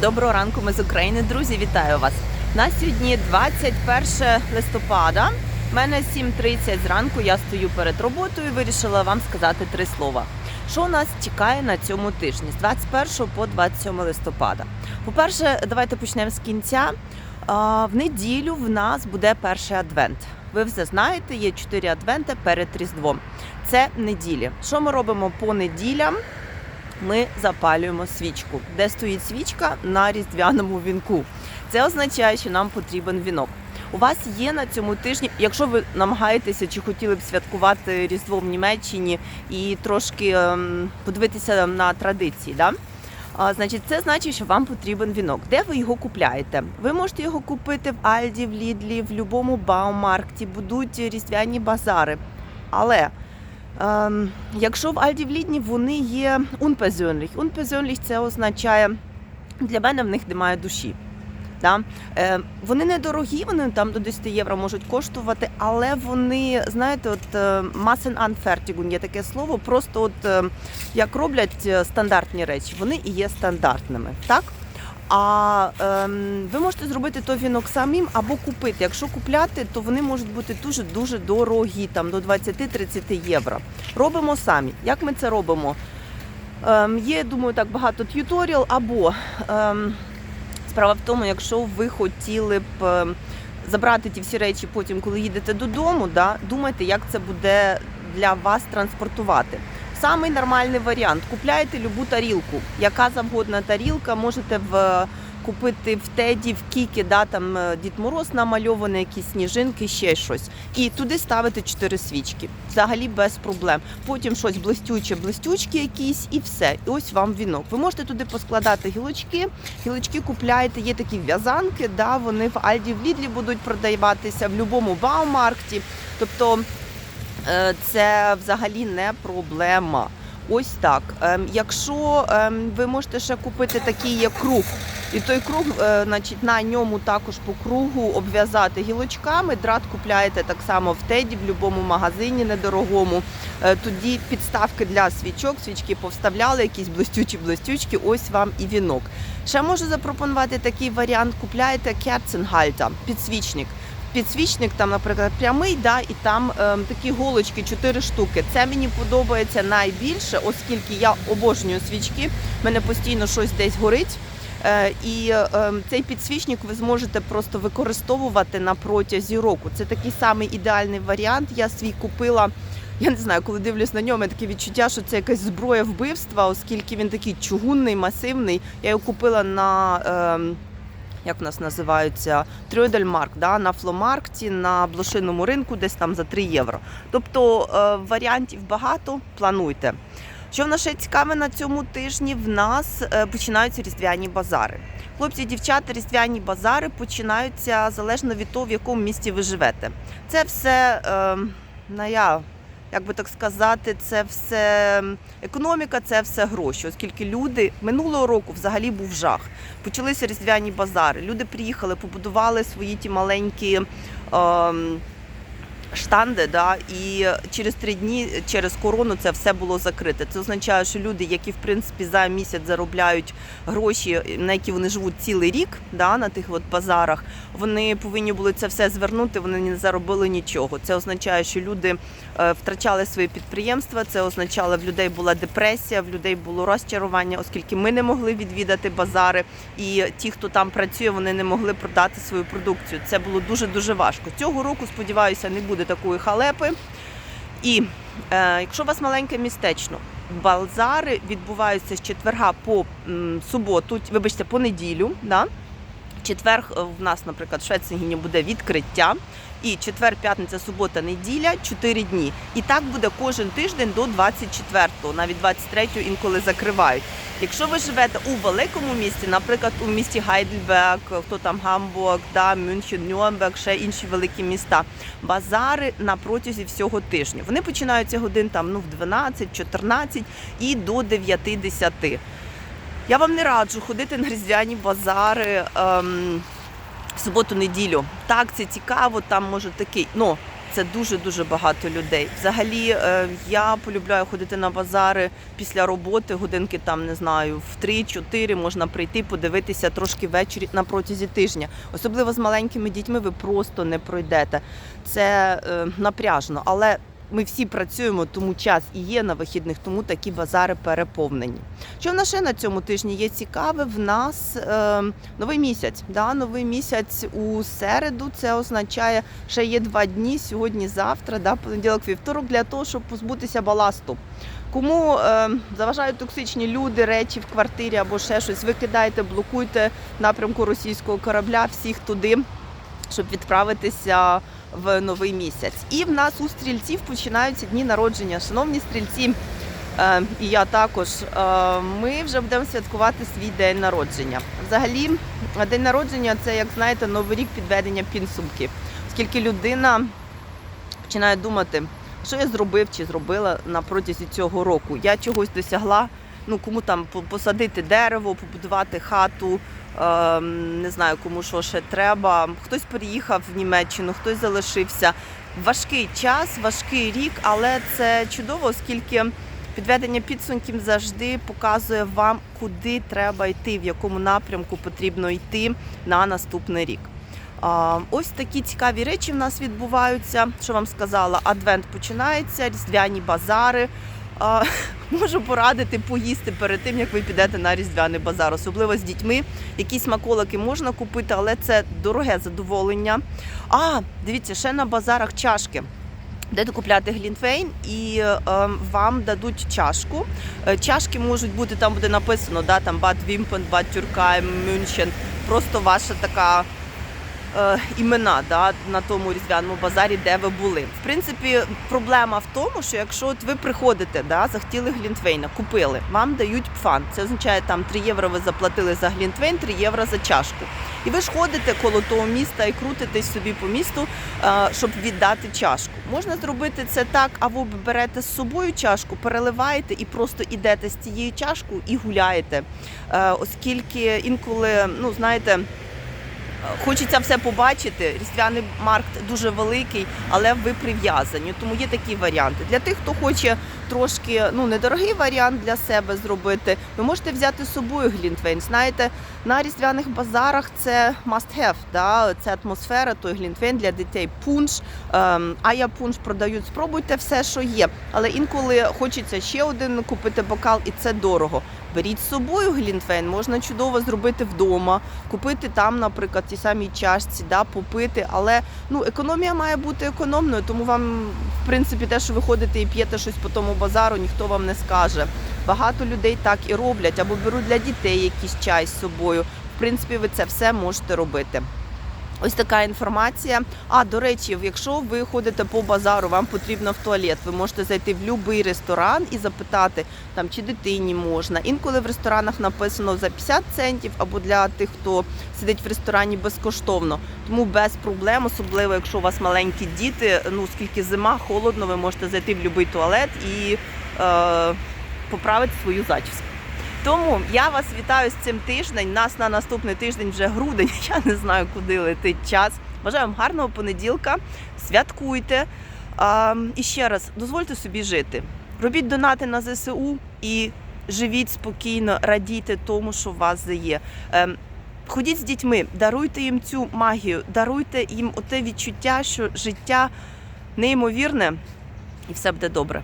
Доброго ранку, ми з України. Друзі, вітаю вас. На сьогодні 21 листопада. У мене 7.30 зранку. Я стою перед роботою і вирішила вам сказати три слова. Що нас чекає на цьому тижні з 21 по 27 листопада? По-перше, давайте почнемо з кінця. В неділю в нас буде перший адвент. Ви все знаєте, є чотири адвенти перед Різдвом. Це неділі. Що ми робимо по неділям? Ми запалюємо свічку. Де стоїть свічка на різдвяному вінку. Це означає, що нам потрібен вінок. У вас є на цьому тижні, якщо ви намагаєтеся чи хотіли б святкувати Різдво в Німеччині і трошки ем, подивитися на традиції, да? А, значить, це значить, що вам потрібен вінок. Де ви його купляєте? Ви можете його купити в Альді, в Лідлі, в будь-якому Баумаркті, будуть різдвяні базари. Але якщо в Альді Лідні вони є unpersönlich. Unpersönlich – це означає для мене в них немає душі. Да? Е, вони недорогі, вони там до 10 євро можуть коштувати, але вони, знаєте, от е, Massenanfertigung є таке слово, просто от е, як роблять е, стандартні речі, вони і є стандартними. Так? А ем, ви можете зробити той вінок самим або купити. Якщо купляти, то вони можуть бути дуже дуже дорогі, там до 20-30 євро. Робимо самі. Як ми це робимо? Ем, є, думаю, так багато т'юторіал, або ем, справа в тому, якщо ви хотіли б ем, забрати ті всі речі потім, коли їдете додому, да, думайте, як це буде для вас транспортувати. Самий нормальний варіант купляєте любу тарілку, яка завгодна тарілка, можете в купити в теді, в кікі, да, там е, Дід Мороз намальований, якісь сніжинки, ще щось. І туди ставити чотири свічки. Взагалі без проблем. Потім щось блистюче, блистючки якісь, і все. І ось вам вінок. Ви можете туди поскладати гілочки. Гілочки купляєте, є такі в'язанки, да, вони в Альді в Лідлі будуть продаватися в будь-якому Баумаркті. Тобто це взагалі не проблема. Ось так. Ем, Якщо ем, ви можете ще купити такий є круг, і той круг, е, значить, на ньому також по кругу обв'язати гілочками. Драт купляєте так само в теді, в будь-якому магазині недорогому. Е, Тоді підставки для свічок, свічки повставляли, якісь блистючі блистючки, ось вам і вінок. Ще можу запропонувати такий варіант: купляєте керценгальта, підсвічник. Підсвічник там, наприклад, прямий, да, і там ем, такі голочки, 4 штуки. Це мені подобається найбільше, оскільки я обожнюю свічки. в мене постійно щось десь горить. Е, І е, цей підсвічник ви зможете просто використовувати на протязі року. Це такий самий ідеальний варіант. Я свій купила. Я не знаю, коли дивлюсь на ньому, таке відчуття, що це якась зброя вбивства, оскільки він такий чугунний, масивний. Я його купила на. ем, як в нас називаються Трьодельмарк, да, на фломаркті, на блошиному ринку, десь там за 3 євро. Тобто е, варіантів багато, плануйте. Що в нас ще цікаве на цьому тижні? В нас е, починаються різдвяні базари. Хлопці, дівчата, різдвяні базари починаються залежно від того, в якому місті ви живете. Це все е, на я. Як би так сказати, це все економіка, це все гроші, оскільки люди минулого року взагалі був жах. Почалися різдвяні базари. Люди приїхали, побудували свої ті маленькі ем, штанди, да, і через три дні через корону це все було закрите. Це означає, що люди, які в принципі за місяць заробляють гроші, на які вони живуть цілий рік, да, на тих от базарах, вони повинні були це все звернути. Вони не заробили нічого. Це означає, що люди е, втрачали свої підприємства. Це означало, в людей була депресія, в людей було розчарування, оскільки ми не могли відвідати базари, і ті, хто там працює, вони не могли продати свою продукцію. Це було дуже дуже важко. Цього року сподіваюся, не буде такої халепи. І е, якщо у вас маленьке містечно, базари відбуваються з четверга по м, суботу, вибачте, по неділю. Да? Четвер е, в нас, наприклад, в Швецингені буде відкриття. І четвер, п'ятниця, субота, неділя 4 дні. І так буде кожен тиждень до 24-го, навіть 23-го інколи закривають. Якщо ви живете у великому місті, наприклад, у місті Гайдельберг, хто там Гамбург, да, Мюнхен, Нюрнберг, ще інші великі міста, базари на протязі всього тижня. Вони починаються годин там ну в 12-14 і до 9-10. Я вам не раджу ходити на різдвяні базари ем, в суботу-неділю. Так, це цікаво, там може такий. Ну, це дуже дуже багато людей. Взагалі, е, я полюбляю ходити на базари після роботи, годинки там не знаю, в 3-4 можна прийти, подивитися трошки ввечері на протязі тижня. Особливо з маленькими дітьми ви просто не пройдете. Це е, напряжно, але. Ми всі працюємо, тому час і є на вихідних, тому такі базари переповнені. Що в нас ще на цьому тижні є цікаве? В нас е, новий місяць. Да? Новий місяць у середу. Це означає, ще є два дні сьогодні, завтра, да? понеділок, вівторок, для того, щоб позбутися баласту. Кому е, заважають токсичні люди, речі в квартирі або ще щось, викидайте, блокуйте напрямку російського корабля, всіх туди, щоб відправитися в новий місяць. І в нас у стрільців починаються дні народження. Шановні стрільці, е, і я також. е, Ми вже будемо святкувати свій день народження. Взагалі, день народження це, як знаєте, новий рік підведення підсумків, оскільки людина починає думати, що я зробив чи зробила на протязі цього року. Я чогось досягла. Ну кому там посадити дерево, побудувати хату. е, Не знаю, кому що ще треба. Хтось переїхав в Німеччину, хтось залишився. Важкий час, важкий рік, але це чудово, оскільки підведення підсумків завжди показує вам, куди треба йти, в якому напрямку потрібно йти на наступний рік. Ось такі цікаві речі в нас відбуваються. Що вам сказала? Адвент починається, різдвяні базари. А, Можу порадити поїсти перед тим, як ви підете на різдвяний базар, особливо з дітьми. Якісь смаколики можна купити, але це дороге задоволення. А, дивіться, ще на базарах чашки. Де купляти глінтвейн і е, вам дадуть чашку. Е, чашки можуть бути, там буде написано, да, там Бад Вімпен, Бад Тюркай, Мюнхен. Просто ваша така імена да, на тому різдвяному базарі, де ви були. В принципі, проблема в тому, що якщо от ви приходите, да, захотіли глінтвейна, купили, вам дають пфан. Це означає, там 3 євро ви заплатили за глінтвейн, 3 євро за чашку. І ви ж ходите коло того міста і крутитесь собі по місту, е, щоб віддати чашку. Можна зробити це так, або берете з собою чашку, переливаєте і просто ідете з цією чашкою і гуляєте. Е, Оскільки інколи, ну знаєте. Хочеться все побачити. Різдвяний маркт дуже великий, але ви прив'язані. Тому є такі варіанти. Для тих, хто хоче трошки ну недорогий варіант для себе зробити, ви можете взяти з собою глінтвейн. Знаєте, на різдвяних базарах це must have, да? це атмосфера, той глінтвейн для дітей. Пунш, ем, а я пунш продають. Спробуйте все, що є. Але інколи хочеться ще один купити бокал, і це дорого. Беріть з собою глінтвейн, можна чудово зробити вдома, купити там, наприклад, ті самі чашці, да, попити. Але ну економія має бути економною, тому вам, в принципі, те, що ви ходите і п'єте щось по тому базару, ніхто вам не скаже. Багато людей так і роблять, або беруть для дітей якийсь чай з собою. В принципі, ви це все можете робити. Ось така інформація. А до речі, якщо ви ходите по базару, вам потрібно в туалет. Ви можете зайти в будь-який ресторан і запитати там, чи дитині можна. Інколи в ресторанах написано за 50 центів, або для тих, хто сидить в ресторані безкоштовно. Тому без проблем, особливо якщо у вас маленькі діти. Ну скільки зима, холодно, ви можете зайти в будь-який туалет і е, поправити свою зачіску. Тому я вас вітаю з цим тиждень. Нас на наступний тиждень вже грудень. Я не знаю, куди летить час. Бажаю вам гарного понеділка. Святкуйте. А, і ще раз дозвольте собі жити. Робіть донати на ЗСУ і живіть спокійно, радійте тому, що у вас є. Ем, Ходіть з дітьми, даруйте їм цю магію, даруйте їм оте відчуття, що життя неймовірне, і все буде добре.